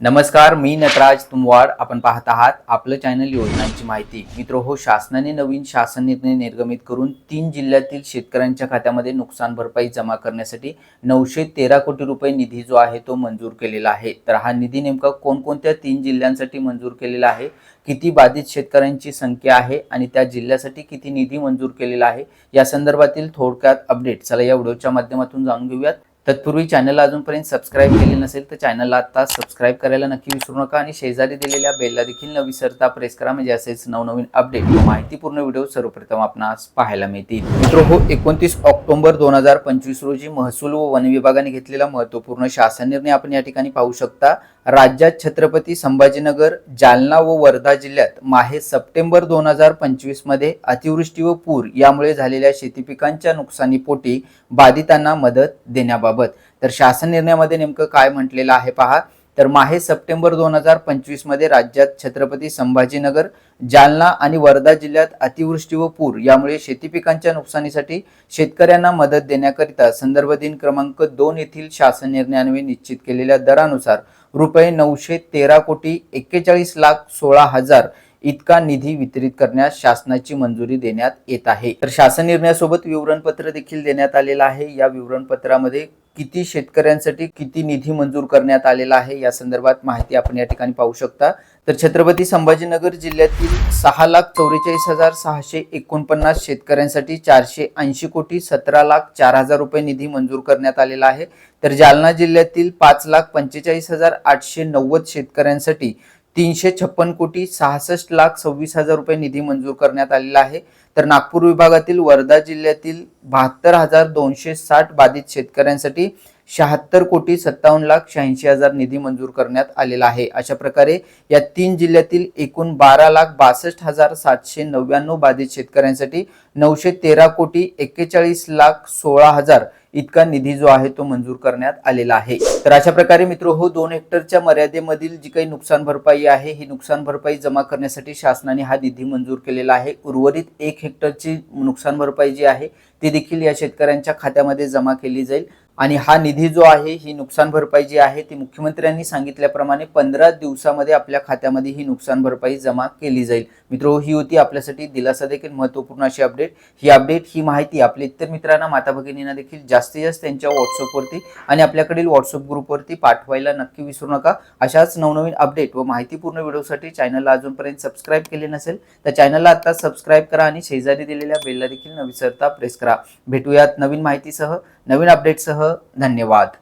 नमस्कार मी नटराज तुमवाड. आपण पाहत आहात आपलं चॅनल योजनांची माहिती. मित्र हो शासनाने नवीन शासन निर्णय निर्गमित करून तीन जिल्ह्यातील शेतकऱ्यांच्या खात्यामध्ये नुकसान भरपाई जमा करण्यासाठी नऊशे तेरा कोटी रुपये निधी जो आहे तो मंजूर केलेला आहे. तर हा निधी नेमका कोणकोणत्या तीन जिल्ह्यांसाठी मंजूर केलेला आहे? किती बाधित शेतकऱ्यांची संख्या आहे? आणि त्या जिल्ह्यासाठी किती निधी मंजूर केलेला आहे? या संदर्भातील थोडक्यात अपडेट चला या व्हिडिओच्या माध्यमातून जाणून घेऊयात. तत्पूर्वी चॅनलला अजूनपर्यंत सबस्क्राईब केले नसेल तर चॅनलला आत्ता सबस्क्राईब करायला नक्की विसरू नका आणि शेजारी दिलेल्या बेलला देखील न विसरता प्रेस करा म्हणजे असेच नवनवीन अपडेट व माहितीपूर्ण व्हिडिओ सर्वप्रथम आपणास पाहायला मिळतील. मित्र हो एकोणतीस ऑक्टोबर दोन हजार पंचवीस रोजी महसूल व वन विभागाने घेतलेला महत्त्वपूर्ण शासन निर्णय आपण या ठिकाणी पाहू शकता. राज्यात छत्रपती संभाजीनगर जालना व वर्धा जिल्ह्यात माहे सप्टेंबर दोन हजार पंचवीसमध्ये अतिवृष्टी व पूर यामुळे झालेल्या शेती पिकांच्या नुकसानीपोटी बाधितांना मदत देण्याबाबत तर शासन निर्णयामध्ये नेमकं काय म्हटलेलं आहे पहा. तर माहे सप्टेंबर दोन हजार पंचवीसमध्ये राज्यात छत्रपती संभाजीनगर जालना आणि वर्धा जिल्ह्यात अतिवृष्टी व पूर यामुळे शेती पिकांच्या नुकसानीसाठी शेतकऱ्यांना मदत देण्याकरिता संदर्भ दिन क्रमांक दोन येथील शासन निर्णयान्वये निश्चित केलेल्या दरानुसार रुपये नऊशे तेरा कोटी एक्केचाळीस लाख सोळा हजार इतका निधी वितरित करण्यास शासनाची मंजुरी देण्यात येत आहे. तर शासन निर्णयासोबत विवरणपत्र देखील देण्यात आलेलं आहे. या विवरणपत्रामध्ये किती शेतकऱ्यांसाठी किती निधी मंजूर करण्यात आलेला आहे या संदर्भात माहिती आपण या ठिकाणी पाहू शकता. तर छत्रपती संभाजीनगर जिल्ह्यातील सहा लाख चौवेचाळीस हजार सहाशे एकोणपन्नास शेतकऱ्यांसाठी चारशे ऐंशी कोटी सतरा लाख चार हजार रुपये निधी मंजूर करण्यात आलेला आहे. तर जालना जिल्ह्यातील पाच लाख पंचेचाळीस हजार आठशे नव्वद शेतकऱ्यांसाठी तीनशे छप्पन कोटी सहासष्ट लाख सव्वीस हजार रुपये निधी मंजूर करण्यात आलेला आहे. तर नागपूर विभागातील वर्धा जिल्ह्यातील बहात्तर हजार दोनशे साठ बाधित शेतकऱ्यांसाठी शहात्तर कोटी सत्तावन्न लाख शहाऐंशी हजार निधी मंजूर करण्यात आलेला आहे. अशा प्रकारे या तीन जिल्ह्यातील एकूण बारा लाख बासष्ट हजार सातशे नव्याण्णव बाधित शेतकऱ्यांसाठी नऊशे तेरा कोटी एक्केचाळीस लाख सोळा हजार इतका निधी जो आहे तो मंजूर करण्यात आलेला आहे. तर अशा प्रकारे मित्र हो दोन हेक्टरच्या मर्यादेमधील जी काही नुकसान भरपाई आहे ही नुकसान भरपाई जमा करण्यासाठी शासनाने हा निधी मंजूर केलेला आहे. उर्वरित एक हेक्टरची नुकसान भरपाई जी आहे ती देखील या शेतकऱ्यांच्या खात्यामध्ये जमा केली जाईल. आणि हा निधी जो आहे ही नुकसान भरपाई जी आहे ती मुख्यमंत्र्यांनी सांगितल्याप्रमाणे पंधरा दिवसामध्ये आपल्या खात्यामध्ये ही नुकसान भरपाई जमा केली जाईल. मित्र ही होती आपल्यासाठी दिलासा देखील महत्त्वपूर्ण अशी अपडेट ही अपडेट ही माहिती आपल्या इतर मित्रांना माता भगिनींना देखील जास्तीत जास्त त्यांच्या व्हॉट्सअपवरती आणि आपल्याकडील व्हॉट्सअप ग्रुपवरती पाठवायला नक्की विसरू नका. अशाच नवनवीन अपडेट व माहितीपूर्ण व्हिडिओसाठी चॅनलला अजूनपर्यंत सबस्क्राईब केले नसेल तर चॅनलला आता सबस्क्राईब करा आणि शेजारी दिलेल्या बेलला देखील न विसरता प्रेस करा. भेटूयात नवीन माहितीसह नवीन अपडेटसह धन्यवाद